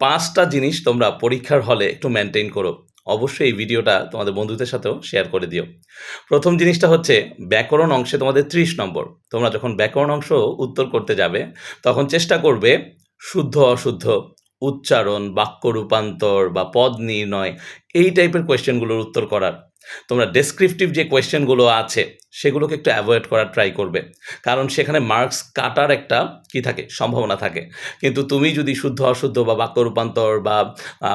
পাঁচটা জিনিস তোমরা পরীক্ষার হলে একটু মেনটেন করো। অবশ্যই এই ভিডিওটা তোমাদের বন্ধুদের সাথেও শেয়ার করে দিও। প্রথম জিনিসটা হচ্ছে, ব্যাকরণ অংশে তোমাদের ত্রিশ নম্বর। তোমরা যখন ব্যাকরণ অংশ উত্তর করতে যাবে, তখন চেষ্টা করবে শুদ্ধ, অশুদ্ধ, উচ্চারণ, বাক্য রূপান্তর বা পদ নির্ণয়, এই টাইপের কোয়েশ্চেনগুলোর উত্তর করার। তোমরা ডেসক্রিপটিভ যে কোয়েশ্চেনগুলো আছে, সেগুলোকে একটু অ্যাভয়েড করার ট্রাই করবে। কারণ সেখানে মার্কস কাটার একটা কি থাকে? সম্ভাবনা থাকে। কিন্তু তুমি যদি শুদ্ধ, অশুদ্ধ বা বাক্য রূপান্তর বা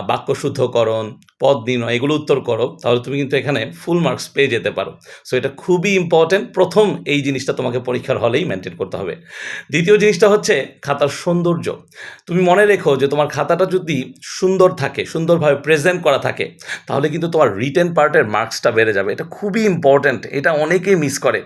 বাক্য শুদ্ধকরণ, পদ নির্ণয় এগুলো উত্তর করো, তাহলে তুমি কিন্তু এখানে ফুল মার্কস পেয়ে যেতে পারো। সো এটা খুবই ইম্পর্ট্যান্ট প্রথম এই জিনিসটা তোমাকে পরীক্ষার হলেই মেনটেন করতে হবে। দ্বিতীয় জিনিসটা হচ্ছে খাতার সৌন্দর্য। তুমি মনে রেখো যে তোমার খাতাটা যদি সুন্দর থাকে, সুন্দরভাবে প্রেজেন্ট করা থাকে, তাহলে কিন্তু তোমার রিটেন পার্টের মার্কসটা বেড়ে যাবে। এটা খুবই ইম্পর্ট্যান্ট এটা অনেকেই মিস করে।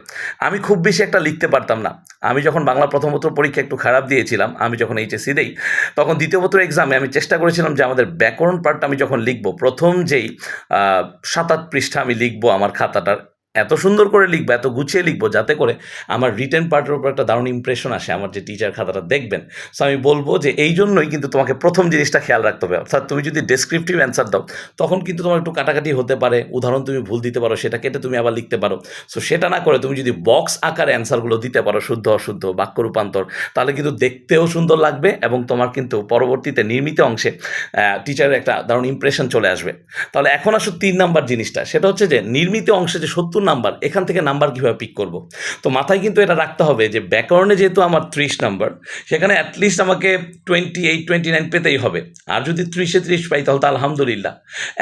আমি খুব বেশি একটা লিখতে পারতাম না। আমি যখন বাংলা প্রথমত পরীক্ষা একটু খারাপ দিয়েছিলাম, আমি যখন এইচএসসি দেই, তখন দ্বিতীয় এক্সামে আমি চেষ্টা করেছিলাম যে আমাদের ব্যাকরণ পার্টটা আমি যখন লিখব, প্রথম যেই সাত আট পৃষ্ঠা আমি লিখব আমার খাতাটার এত সুন্দর করে লিখব, এত গুছিয়ে লিখব যাতে করে আমার রিটেন পার্টের উপর একটা দারুণ ইমপ্রেশন আসে আমার যে টিচার খাতাটা দেখবেন। সো আমি বলব যে এই জন্যই কিন্তু তোমাকে প্রথম জিনিসটা খেয়াল রাখতে হবে। অর্থাৎ তুমি যদি ডেসক্রিপটিভ অ্যান্সার দাও, তখন কিন্তু তোমার একটু কাটাকাটি হতে পারে, উদাহরণ তুমি ভুল দিতে পারো, সেটা কেটে তুমি আবার লিখতে পারো। সো সেটা না করে তুমি যদি বক্স আকারে অ্যান্সারগুলো দিতে পারো, শুদ্ধ, অশুদ্ধ, বাক্য রূপান্তর, তাহলে কিন্তু দেখতেও সুন্দর লাগবে এবং তোমার কিন্তু পরবর্তীতে নির্মিত অংশে টিচারের একটা দারুণ ইমপ্রেশন চলে আসবে। তাহলে এখন আসো তিন নাম্বার জিনিসটা। সেটা হচ্ছে যে নির্মিত অংশে যে সত্তর নাম্বার এখান থেকে নাম্বার কীভাবে পিক করব? তো মাথায় কিন্তু এটা রাখতে হবে যে ব্যাকরণে যেহেতু আমার ত্রিশ নাম্বার সেখানে অ্যাটলিস্ট আমাকে টোয়েন্টি এইট টোয়েন্টি নাইন পেতেই হবে। আর যদি ত্রিশে ত্রিশ পাই তাহলে তো আলহামদুলিল্লাহ।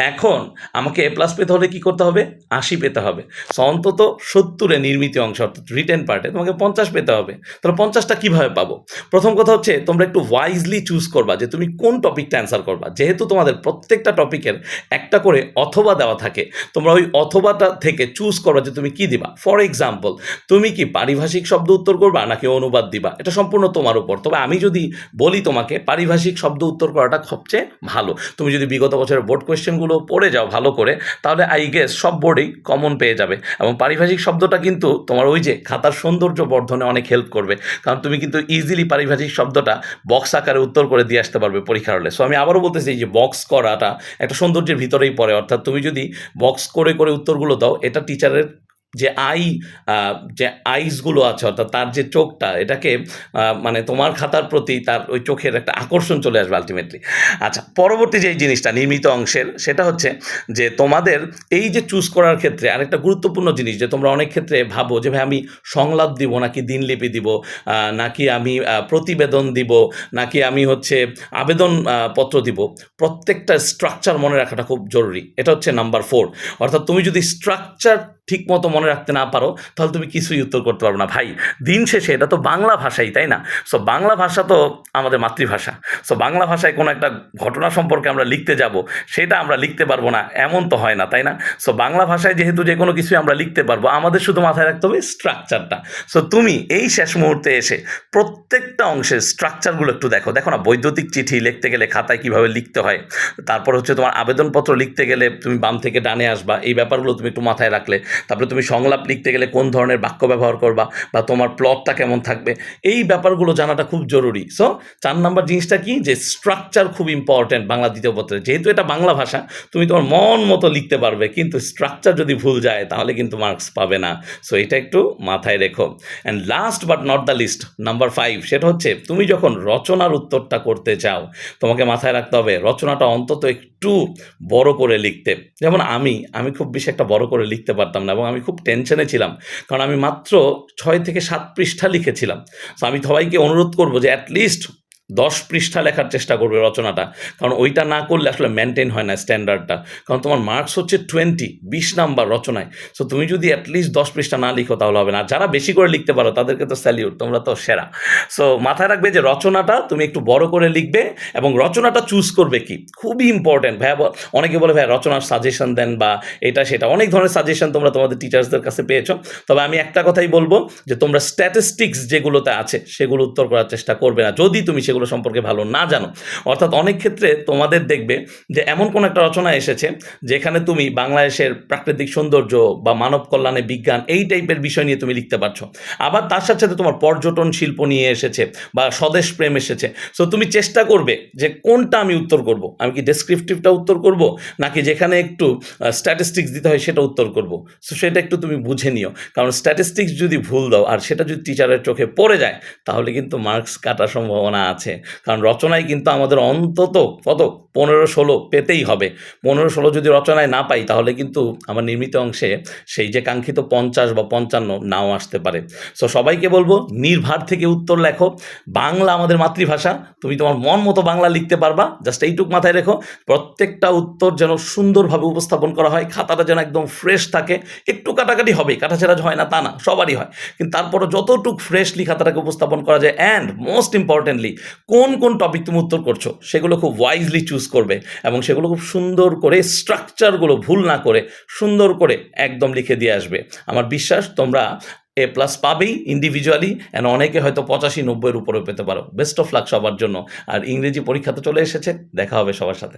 এখন আমাকে এ প্লাস পেতে হলে কী করতে হবে? আশি পেতে হবে। সো অন্তত সত্তরে নির্মিত অংশ, অর্থাৎ রিটেন পার্টে তোমাকে পঞ্চাশ পেতে হবে। তাহলে পঞ্চাশটা কীভাবে পাবো? প্রথম কথা হচ্ছে, তোমরা একটু ওয়াইজলি চুজ করবা যে তুমি কোন টপিকটা অ্যান্সার করবা। যেহেতু তোমাদের প্রত্যেকটা টপিকের একটা করে অথবা দেওয়া থাকে, তোমরা ওই অথবাটা থেকে চুজ করবা যে তুমি কি দিবা? ফর এক্সাম্পল তুমি কি পারিভাষিক শব্দ উত্তর করবা নাকি অনুবাদ দিবা? এটা সম্পূর্ণ তোমার উপর। তবে আমি যদি বলি তোমাকে, পারিভাষিক শব্দ উত্তর করাটা সবচেয়ে ভালো। তুমি যদি বিগত বছরের বোর্ড কোয়েশ্চেনগুলো পড়ে যাও ভালো করে, তাহলে আই গেস সব বোর্ডেই কমন পেয়ে যাবে। এবং পারিভাষিক শব্দটা কিন্তু তোমার ওই যে খাতার সৌন্দর্য বর্ধনে অনেক হেল্প করবে। কারণ তুমি কিন্তু ইজিলি পারিভাষিক শব্দটা বক্স আকারে উত্তর করে দিয়ে আসতে পারবে পরীক্ষার হলে। সো আমি আবারও বলতেছি যে বক্স করাটা একটা সৌন্দর্যের ভিতরেই পড়ে। অর্থাৎ তুমি যদি বক্স করে করে উত্তরগুলো দাও, এটা টিচারের যে আই যে আইসগুলো আছে, অর্থাৎ তার যে চোখটা, এটাকে মানে তোমার খাতার প্রতি তার ওই চোখের একটা আকর্ষণ চলে আসবে আলটিমেটলি আচ্ছা পরবর্তী যে জিনিসটা, নির্মিত অংশের, সেটা হচ্ছে যে তোমাদের এই যে চুজ করার ক্ষেত্রে আরেকটা গুরুত্বপূর্ণ জিনিস, যে তোমরা অনেক ক্ষেত্রে ভাবো যে, ভাই, আমি সংলাপ দিব, নাকি দিনলিপি দিব নাকি আমি প্রতিবেদন দিব, নাকি আমি হচ্ছে আবেদন পত্র দিব। প্রত্যেকটা স্ট্রাকচার মনে রাখাটা খুব জরুরি। এটা হচ্ছে নাম্বার ফোর অর্থাৎ তুমি যদি স্ট্রাকচার ঠিক মতো মনে রাখতে না পারো, তাহলে তুমি কিছুই উত্তর করতে পারবে না। ভাই, দিন শেষে এটা তো বাংলা ভাষাই, তাই না? সো বাংলা ভাষা তো আমাদের মাতৃভাষা। সো বাংলা ভাষায় কোনো একটা ঘটনা সম্পর্কে আমরা লিখতে যাব, সেটা আমরা লিখতে পারব না, এমন তো হয় না, তাই না? সো বাংলা ভাষায় যেহেতু যে কোনো কিছুই আমরা লিখতে পারব, আমাদের শুধু মাথায় রাখতে হবে স্ট্রাকচারটা সো তুমি এই শেষ মুহূর্তে এসে প্রত্যেকটা অংশের স্ট্রাকচারগুলো একটু দেখো। দেখো না, বৈদ্যুতিক চিঠি লিখতে গেলে খাতায় কীভাবে লিখতে হয়, তারপর হচ্ছে তোমার আবেদনপত্র লিখতে গেলে তুমি বাম থেকে ডানে আসবা, এই ব্যাপারগুলো তুমি একটু মাথায় রাখলে, তারপরে তুমি সংলাপ লিখতে গেলে কোন ধরনের বাক্য ব্যবহার করবা বা তোমার প্লটটা কেমন থাকবে, এই ব্যাপারগুলো জানাটা খুব জরুরি। সো চার নাম্বার জিনিসটা কি? যে স্ট্রাকচার খুব ইম্পর্ট্যান্ট বাংলা দ্বিতীয় পত্রে। যেহেতু এটা বাংলা ভাষা, তুমি তোমার মন মতো লিখতে পারবে, কিন্তু স্ট্রাকচার যদি ভুল যায়, তাহলে কিন্তু মার্কস পাবে না। সো এটা একটু মাথায় রেখো। And last but not the least number five সেটা হচ্ছে তুমি যখন রচনার উত্তরটা করতে চাও, তোমাকে মাথায় রাখতে হবে, রচনাটা অন্তত একটু বড় করে লিখতে। যেমন আমি আমি খুব বেশি একটা বড় করে লিখতে পারতাম না এবং আমি খুব টেনশনে ছিলাম। কারণ আমি মাত্র ছয় থেকে সাত পৃষ্ঠা লিখেছিলাম। তো আমি সবাইকে অনুরোধ করব যে অ্যাটলিস্ট দশ পৃষ্ঠা লেখার চেষ্টা করবে রচনাটা। কারণ ওইটা না করলে আসলে মেনটেন হয় না স্ট্যান্ডার্ডটা কারণ তোমার মার্কস হচ্ছে টোয়েন্টি বিশ নাম্বার রচনায়। সো তুমি যদি অ্যাটলিস্ট দশ পৃষ্ঠা না লিখো তাহলে হবে না। যারা বেশি করে লিখতে পারো তাদেরকে তো স্যালিউট তোমরা তো সেরা। সো মাথায় রাখবে যে রচনাটা তুমি একটু বড় করে লিখবে এবং রচনাটা চুজ করবে কি? খুবই ইম্পর্ট্যান্ট ভাইয়া অনেকে বলে, ভাইয়া, রচনার সাজেশন দেন বা এটা সেটা। অনেক ধরনের সাজেশন তোমরা তোমাদের টিচার্সদের কাছে পেয়েছ। তবে আমি একটা কথাই বলব যে তোমরা স্ট্যাটিস্টিক্স যেগুলোতে আছে সেগুলো উত্তর করার চেষ্টা করবে না। যদি তুমি যেগুলো সম্পর্কে ভালো না জানো। অর্থাৎ অনেক ক্ষেত্রে তোমাদের দেখবে যে এমন কোনো একটা রচনা এসেছে যেখানে তুমি বাংলাদেশের প্রাকৃতিক সৌন্দর্য বা মানব কল্যাণে বিজ্ঞান এই টাইপের বিষয় নিয়ে তুমি লিখতে পারছ। আবার তার সাথে সাথে তোমার পর্যটন শিল্প নিয়ে এসেছে বা স্বদেশ প্রেম এসেছে। সো তুমি চেষ্টা করবে যে কোনটা আমি উত্তর করব? আমি কি ডেসক্রিপটিভটা উত্তর করব? নাকি যেখানে একটু স্ট্যাটিস্টিক্স দিতে হয় সেটা উত্তর করব? সো সেটা একটু তুমি বুঝে নিও। কারণ স্ট্যাটিস্টিক্স যদি ভুল দাও আর সেটা যদি টিচারের চোখে পড়ে যায়, তাহলে কিন্তু মার্কস কাটার সম্ভাবনা আছে। কারণ রচনায় কিন্তু আমাদের অন্তত কত? পনেরো, ষোলো পেতেই হবে। পনেরো, ষোলো যদি রচনায় না পাই, তাহলে কিন্তু আমার নির্মিত অংশে সেই যে কাঙ্ক্ষিত পঞ্চাশ বা পঞ্চান্ন নাও আসতে পারে। সো সবাইকে বলব, নির্ভার থেকে উত্তর লেখো। বাংলা আমাদের মাতৃভাষা। তুমি তোমার মন মতো বাংলা লিখতে পারবা। জাস্ট এইটুক মাথায় রেখো। প্রত্যেকটা উত্তর যেন সুন্দরভাবে উপস্থাপন করা হয়। খাতাটা যেন একদম ফ্রেশ থাকে। একটু কাটাকাটি হবে। কাটাছেড়া হয় না, তা না। সবারই হয়। কিন্তু তারপরে যতটুক ফ্রেশলি খাতাটাকে উপস্থাপন করা যায়। অ্যান্ড মোস্ট ইম্পর্টেন্টলি কোন কোন টপিক তুমি উত্তর করছ, সেগুলো খুব ওয়াইজলি চুজ করবে এবং সেগুলো খুব সুন্দর করে স্ট্রাকচারগুলো ভুল না করে সুন্দর করে একদম লিখে দিয়ে আসবে। আমার বিশ্বাস তোমরা এ প্লাস পাবেই ইন্ডিভিজুয়ালি অ্যান্ড অনেকে হয়তো পঁচাশি, নব্বইয়ের উপরে পেতে পারো। বেস্ট অফ লাক সবার জন্য। আর ইংরেজি পরীক্ষা তো চলে এসেছে, দেখা হবে সবার সাথে।